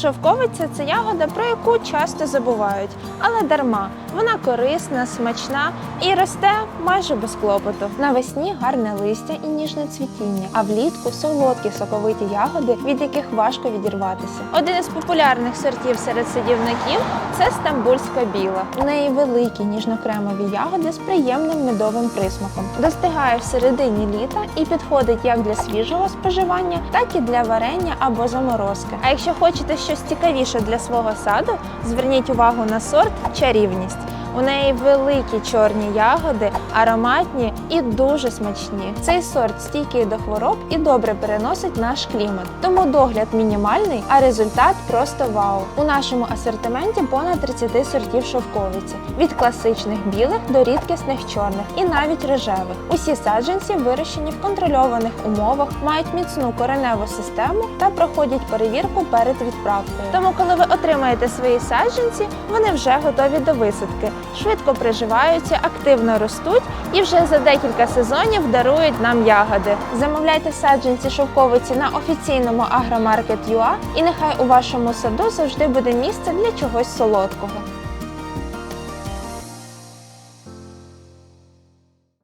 Шовковиця це ягода, про яку часто забувають, але дарма. Вона корисна, смачна і росте майже без клопоту. Навесні гарне листя і ніжне цвітіння, а влітку солодкі соковиті ягоди, від яких важко відірватися. Один із популярних сортів серед садівників це стамбульська біла. У неї великі ніжно-кремові ягоди з приємним медовим присмаком. Достигає в середині літа і підходить як для свіжого споживання, так і для варення або заморозки. А якщо хочете щось цікавіше для свого саду, зверніть увагу на сорт чарівність. У неї великі чорні ягоди, ароматні і дуже смачні. Цей сорт стійкий до хвороб і добре переносить наш клімат. Тому догляд мінімальний, а результат просто вау. У нашому асортименті понад 30 сортів шовковиці від класичних білих до рідкісних чорних і навіть рожевих. Усі саджанці вирощені в контрольованих умовах, мають міцну кореневу систему та проходять перевірку перед відправкою. Тому, коли ви отримаєте свої саджанці, вони вже готові до висадки, швидко приживаються, активно ростуть і вже за декілька сезонів дарують нам ягоди. Замовляйте саджанці шовковиці на офіційному агромаркет.ua і нехай у вашому саду завжди буде місце для чогось солодкого.